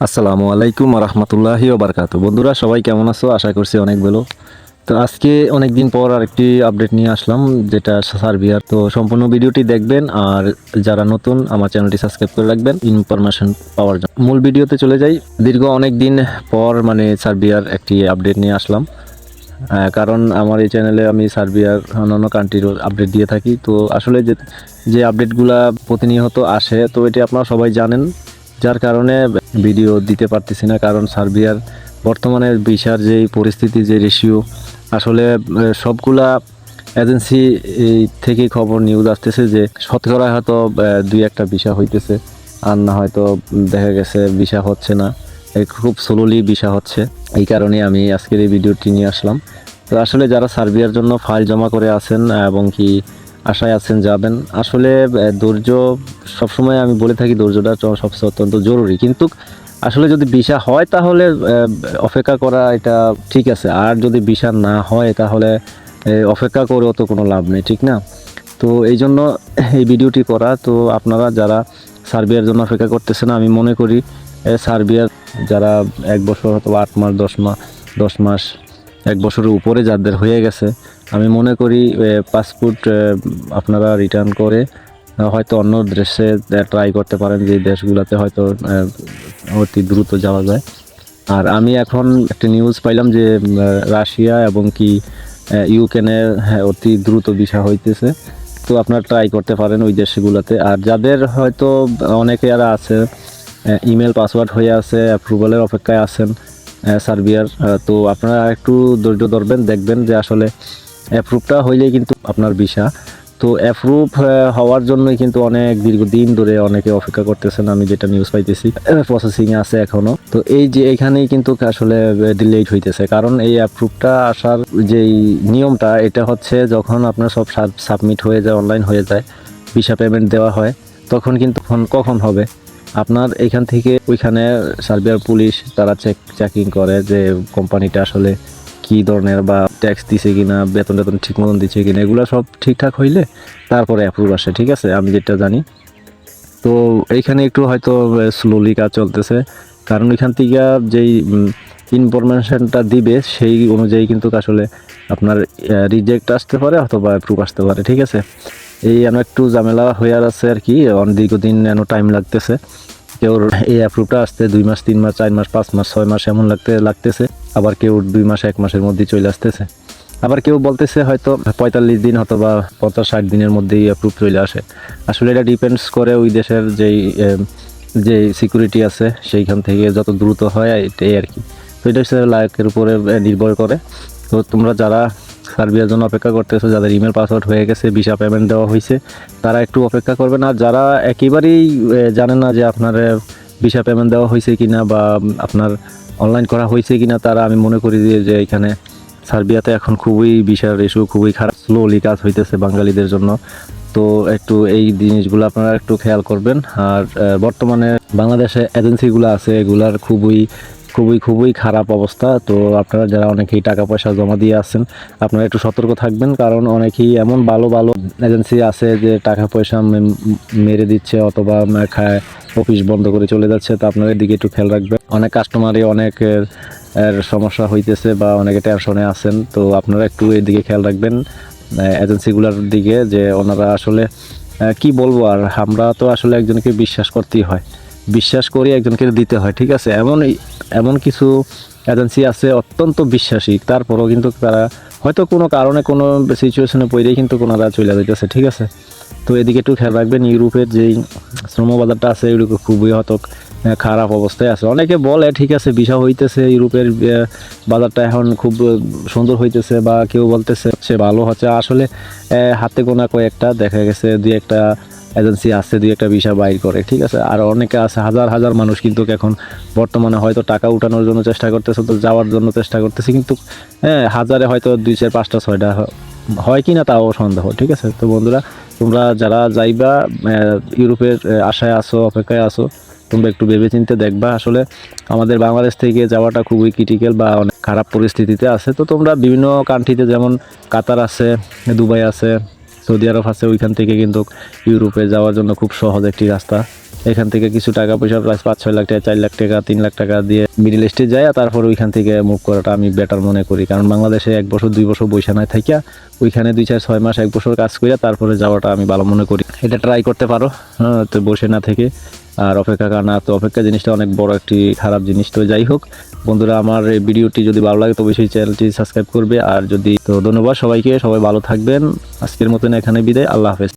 আসসালামু আলাইকুম রহমতুল্লাহি ওবরকাত বন্ধুরা, সবাই কেমন আছো? আশা করছি অনেক ভালো। তো আজকে অনেক দিন পর আরেকটি আপডেট নিয়ে আসলাম, যেটা সার্বিয়ার। তো সম্পূর্ণ ভিডিওটি দেখবেন আর যারা নতুন, আমার চ্যানেলটি সাবস্ক্রাইব করে রাখবেন, ইনফরমেশন পাওয়ার জন্য। মূল ভিডিওতে চলে যাই। দীর্ঘ অনেক দিন পর মানে সার্বিয়ার একটি আপডেট নিয়ে আসলাম। কারণ আমার এই চ্যানেলে আমি সার্বিয়ার অন্যান্য কান্ট্রির আপডেট দিয়ে থাকি। তো আসলে যে যে আপডেটগুলা প্রতিনিয়ত আসে, তো এটি আপনারা সবাই জানেন। যার কারণে ভিডিও দিতে পারতেছি না, কারণ সার্বিয়ার বর্তমানে ভিসার যেই পরিস্থিতি, যে রেশিও আসলে সবগুলা এজেন্সি থেকে খবর নিউজ আসতেছে যে শতকরা হয়তো দুই একটা ভিসা হইতেছে, আর না হয়তো দেখা গেছে ভিসা হচ্ছে না। খুব স্লোলি ভিসা হচ্ছে, এই কারণে আমি আজকের এই ভিডিওটি নিয়ে আসলাম। তো আসলে যারা সার্বিয়ার জন্য ফাইল জমা করে আছেন এবং কি আশায় আছেন, যাবেন। আসলে ধৈর্য সবসময় আমি বলে থাকি, ধৈর্যটা সবচেয়ে অত্যন্ত জরুরি। কিন্তু আসলে যদি ভিসা হয়, তাহলে অপেক্ষা করা এটা ঠিক আছে। আর যদি ভিসা না হয়, তাহলে অপেক্ষা করেও তো কোনো লাভ নেই, ঠিক না? তো এই জন্য এই ভিডিওটি করা। তো আপনারা যারা সার্বিয়ার জন্য অপেক্ষা করতেছেন, আমি মনে করি সার্বিয়ার যারা এক বছর অথবা আট মাস, দশ মাস দশ মাস, এক বছরের উপরে যাদের হয়ে গেছে আমি মনে করি পাসপোর্ট আপনারা রিটার্ন করে হয়তো অন্য দেশে ট্রাই করতে পারেন যে দেশগুলোতে হয়তো অতি দ্রুত যাওয়া যায়। আর আমি এখন একটা নিউজ পাইলাম যে রাশিয়া এবং কি ইউক্রেনে অতি দ্রুত ভিসা হইতেছে। তো আপনারা ট্রাই করতে পারেন ওই দেশগুলোতে। আর যাদের হয়তো অনেকে যারা আছে ইমেল পাসওয়ার্ড হয়ে আছে অ্যাপ্রুভালের অপেক্ষায় আছেন সার্বিয়ার তো আপনারা একটু ধৈর্য ধরবেন, দেখবেন যে আসলে অ্যাপ্রুভটা হইলেই কিন্তু আপনার ভিসা। তো অ্যাপ্রুভ হওয়ার জন্যই কিন্তু অনেক দীর্ঘদিন ধরে অনেকে অপেক্ষা করতেছেন, আমি যেটা নিউজ পাইতেছি। প্রসেসিং আছে এখনও। তো এই যে এখানেই কিন্তু আসলে ডিলেট হইতেছে। কারণ এই অ্যাপ্রুভটা আসার যেই নিয়মটা, এটা হচ্ছে যখন আপনার সব সাবমিট হয়ে যায় অনলাইন হয়ে যায়, ভিসা পেমেন্ট দেওয়া হয়, তখন কিন্তু কখন হবে? আপনার এখান থেকে ওইখানে সার্বিয়ার পুলিশ তারা চেক চেকিং করে যে কোম্পানিটা আসলে কি ধরনের বা ট্যাক্স দিছে কিনা, বেতন টেতন ঠিক মতন দিচ্ছে কিনা, এগুলো সব ঠিকঠাক হইলে তারপরে অ্যাপ্রুভ আসে, ঠিক আছে? আমি যেটা জানি। তো এইখানে একটু হয়তো স্লোলি কাজ চলতেছে। কারণ এখান থেকে যেই ইনফরমেশনটা দিবে, সেই অনুযায়ী কিন্তু আসলে আপনার রিজেক্ট আসতে পারে অথবা অ্যাপ্রুভ আসতে পারে, ঠিক আছে? এই যেন একটু ঝামেলা হয়ে আছে আর কি দীর্ঘদিন যেন টাইম লাগতেছে। কেউ এই অ্যাপ্রুভটা আসতে দুই মাস, তিন মাস, চার মাস, পাঁচ মাস, ছয় মাস, এমন লাগতে, লাগতেছে। আবার কেউ দুই মাস, এক মাসের মধ্যেই চলে আসতেছে। আবার কেউ বলতেছে হয়তো পঁয়তাল্লিশ দিন অথবা পঞ্চাশ, ষাট দিনের মধ্যেই অ্যাপ্রুভ চলে আসে। আসলে এটা ডিপেন্ডস করে ওই দেশের যেই যে সিকিউরিটি আছে, সেইখান থেকে যত দ্রুত হয়, এটাই আর কি। তো এটা হচ্ছে লায়কের উপরে নির্ভর করে। তো তোমরা যারা সার্বিয়ার জন্য অপেক্ষা করতেছো, যাদের ইমেল পাসওয়ার্ড হয়ে গেছে ভিসা পেমেন্ট দেওয়া হয়েছে তারা একটু অপেক্ষা করবেন আর যারা একেবারেই জানে না যে আপনার ভিসা পেমেন্ট দেওয়া হয়েছে কিনা বা আপনার অনলাইন করা হয়েছে কিনা তারা আমি মনে করি যে যে এখানে সার্বিয়াতে এখন খুবই ভিসার ইস্যু খুবই খারাপ স্লোলি কাজ হইতেছে বাঙালিদের জন্য। তো একটু এই জিনিসগুলো আপনারা একটু খেয়াল করবেন। আর বর্তমানে বাংলাদেশে এজেন্সিগুলো আছে, এগুলার খুবই খুবই খুবই খারাপ অবস্থা। তো আপনারা যারা অনেকেই টাকা পয়সা জমা দিয়ে আছেন, আপনারা একটু সতর্ক থাকবেন। কারণ অনেকেই এমন ভালো ভালো এজেন্সি আছে যে টাকা পয়সা মেরে দিচ্ছে অথবা খায়। অফিস বন্ধ করে চলে যাচ্ছে তো আপনারা এদিকে একটু খেয়াল রাখবেন। অনেক কাস্টমারই অনেক এর, এর সমস্যা হইতেছে বা অনেকে টেনশনে আছেন তো আপনারা একটু এদিকে খেয়াল রাখবেন এজেন্সিগুলোর দিকে যে ওনারা আসলে কি বলব আর আমরা তো আসলে একজনকে বিশ্বাস করতেই হয়। বিশ্বাস করি একজনকে দিতে হয় ঠিক আছে? এমন এমন কিছু এজেন্সি আছে, অত্যন্ত বিশ্বাসী। তারপরও কিন্তু তারা হয়তো কোনো কারণে, কোনো সিচুয়েশনে পড়েই কিন্তু কোনো ওনারা চলে যাইতেছে, ঠিক আছে? তো এদিকে একটু খেয়াল রাখবেন, ইউরোপের যেই শ্রম বাজারটা আছে এগুলো খুবই হয়তো খারাপ অবস্থায় আছে। অনেকে বলে, ঠিক আছে বিষা হইতেছে, ইউরোপের বাজারটা এখন খুব সুন্দর হইতেছে বা কেউ বলতেছে, সে ভালো হচ্ছে। আসলে হাতে গোনা কয়েকটা, দেখা গেছে, দুই একটা এজেন্সি আছে, দুই একটা ভিসা বাইর করে, ঠিক আছে? আর অনেকে আছে, হাজার হাজার মানুষ কিন্তু এখন বর্তমানে হয়তো টাকা উঠানোর জন্য চেষ্টা করতেছে, তো যাওয়ার জন্য চেষ্টা করতেছে, কিন্তু হ্যাঁ হাজারে হয়তো দুই চার, পাঁচটা, ছয়টা হয় কি না তাও সন্দেহ, ঠিক আছে? তো বন্ধুরা, তোমরা যারা যাইবা ইউরোপের আশায় আসো অপেক্ষায় আসো তোমরা একটু ভেবে চিন্তে দেখবা, আসলে আমাদের বাংলাদেশ থেকে যাওয়াটা খুবই ক্রিটিক্যাল বা অনেক খারাপ পরিস্থিতিতে আছে। তো তোমরা বিভিন্ন কান্ট্রিতে যেমন কাতার আছে দুবাই আছে সৌদি আরব আছে ওইখান থেকে কিন্তু ইউরোপে যাওয়ার জন্য খুব সহজ একটি রাস্তা। এখান থেকে কিছু টাকা পয়সা প্রায় পাঁচ ছয় লাখ টাকা চার লাখ টাকা তিন লাখ টাকা দিয়ে মিডিল ইস্টে যায় তারপর ওইখান থেকে মুভ করাটা আমি বেটার মনে করি। কারণ বাংলাদেশে এক বছর দুই বছর বৈশা নাই থাকিয়া ওইখানে দুই চার ছয় মাস এক বছর কাজ করিয়া তারপরে যাওয়াটা আমি ভালো মনে করি। এটা ট্রাই করতে পারো হ্যাঁ, তো বসে না থেকে। আর অপেক্ষা না, তো অপেক্ষা জিনিসটা অনেক বড় একটি খারাপ জিনিস। তো যাই হোক, বন্ধুরা, আমার এই ভিডিওটি যদি ভালো লাগে, তো অবশ্যই চ্যানেলটি সাবস্ক্রাইব করবে। আর যদি, তো ধন্যবাদ সবাইকে, সবাই ভালো থাকবেন। আজকের মতন এখানে বিদায়, আল্লাহ হাফেজ।